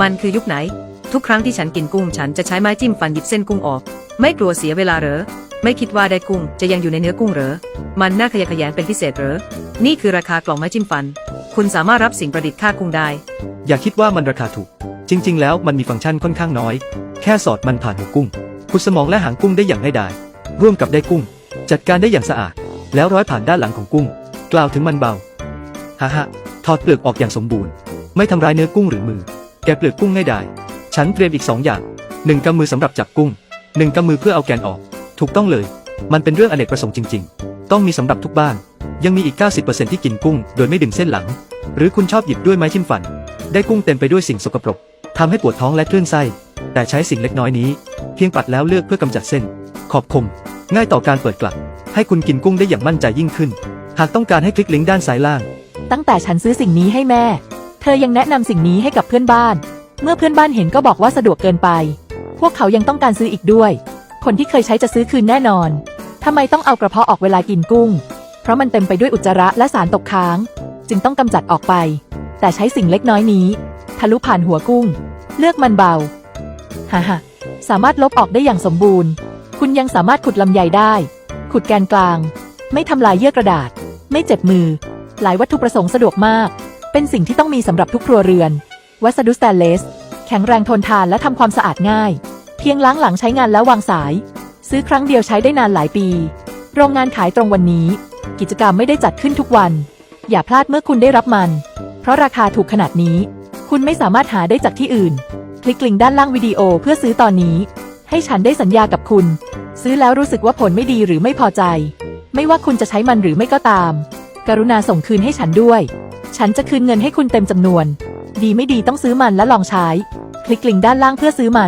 มันคือยุคไหน ทุกครั้งที่ฉันกินกุ้งฉันจะใช้ไม้จิ้มฟันหยิบเส้นกุ้งออก ไม่กลัวเสียเวลาเหรอ ไม่คิดว่าได้กุ้งจะยังอยู่ในเนื้อกุ้งเหรอ มันน่าขยะแขยงเป็นพิเศษเหรอ นี่คือราคากล่องไม้จิ้มฟัน คุณสามารถรับสิ่งประดิษฐ์ค่ากุ้งได้ อย่าคิดว่ามันราคาถูก จริง ๆ แล้วมันมีฟังก์ชันค่อนข้างน้อย แค่สอดมันผ่านหัวกุ้งขุดสมองและหางกุ้งได้อย่างง่ายดายร่วมกับได้กุ้ง จัดการได้อย่างสะอาด แล้วร้อยผ่านด้านหลังของกุ้ง กล่าวถึงมันเบาฮ่าฮ่าถอดเปลือกออกอย่างสมบูรณ์ ไม่ทำร้ายเนื้อกุ้งหรือมือ กะเปลือกกุ้งง่ายดายฉันเตรียมอีกสองอย่างหนึ่งกำมือสำหรับจับกุ้งหนึ่งกำมือเพื่อเอาแกนออก ถูกต้องเลย มันเป็นเรื่องอเนกประสงค์จริง ๆ ต้องมีสำหรับทุกบ้าน ยังมีอีก 90%ที่กินกุ้ง โดยไม่ดึงเส้นหลัง หรือคุณชอบหยิบด้วยไม้จิ้มฟัน ได้กุ้งเต็มไปด้วยสิ่งสกปรกทำให้ปวดท้องและคลื่นไส้ แต่ใช้สิ่งเล็กน้อยนี้ เพียงปัดแล้วเลือกเพื่อกำจัดเส้น ขอบคม ง่ายต่อการเปิดกลับ ให้คุณกินกุ้งได้อย่างมั่นใจยิ่งขึ้น หากต้องการให้คลิกลิงก์ด้านซ้ายล่าง ตั้งแต่ฉันซื้อสิ่งนี้ให้แม่ เธอยังแนะนำสิ่งนี้ให้กับเพื่อนบ้าน เมื่อเพื่อนบ้านเห็นก็บอกว่าสะดวกเกินไป พวกเขายังต้องการซื้ออีกด้วย คนที่เคยใช้จะซื้อคืนแน่นอนทำไมต้องเอากระเพาะออกเวลากินกุ้ง เพราะมันเต็มไปด้วยอุจจาระและสารตกค้าง จึงต้องกำจัดออกไป แต่ใช้สิ่งเล็กน้อยนี้ ทะลุผ่านหัวกุ้ง เลือกมันเบาฮ่าฮ่าสามารถลบออกได้อย่างสมบูรณ์ คุณยังสามารถขุดลำไยได้ ขุดแกนกลาง ไม่ทำลายเยื่อกระดาษ ไม่เจ็บมือ หลายวัตถุประสงค์สะดวกมาก เป็นสิ่งที่ต้องมีสำหรับทุกครัวเรือน วัสดุสแตนเลส แข็งแรงทนทานและทำความสะอาดง่าย เพียงล้างหลังใช้งานแล้ววางสาย ซื้อครั้งเดียวใช้ได้นานหลายปี โรงงานขายตรงวันนี้ กิจกรรมไม่ได้จัดขึ้นทุกวัน อย่าพลาดเมื่อคุณได้รับมัน เพราะราคาถูกขนาดนี้ คุณไม่สามารถหาได้จากที่อื่น คลิกลิงก์ด้านล่างวิดีโอเพื่อซื้อตอนนี้ ให้ฉันได้สัญญากับคุณ ซื้อแล้วรู้สึกว่าผลไม่ดีหรือไม่พอใจ ไม่ว่าคุณจะใช้มันหรือไม่ก็ตาม กรุณาส่งคืนให้ฉันด้วย ฉันจะคืนเงินให้คุณเต็มจำนวน ดีไม่ดีต้องซื้อมันและลองใช้ คลิกลิงก์ด้านล่างเพื่อซื้อมัน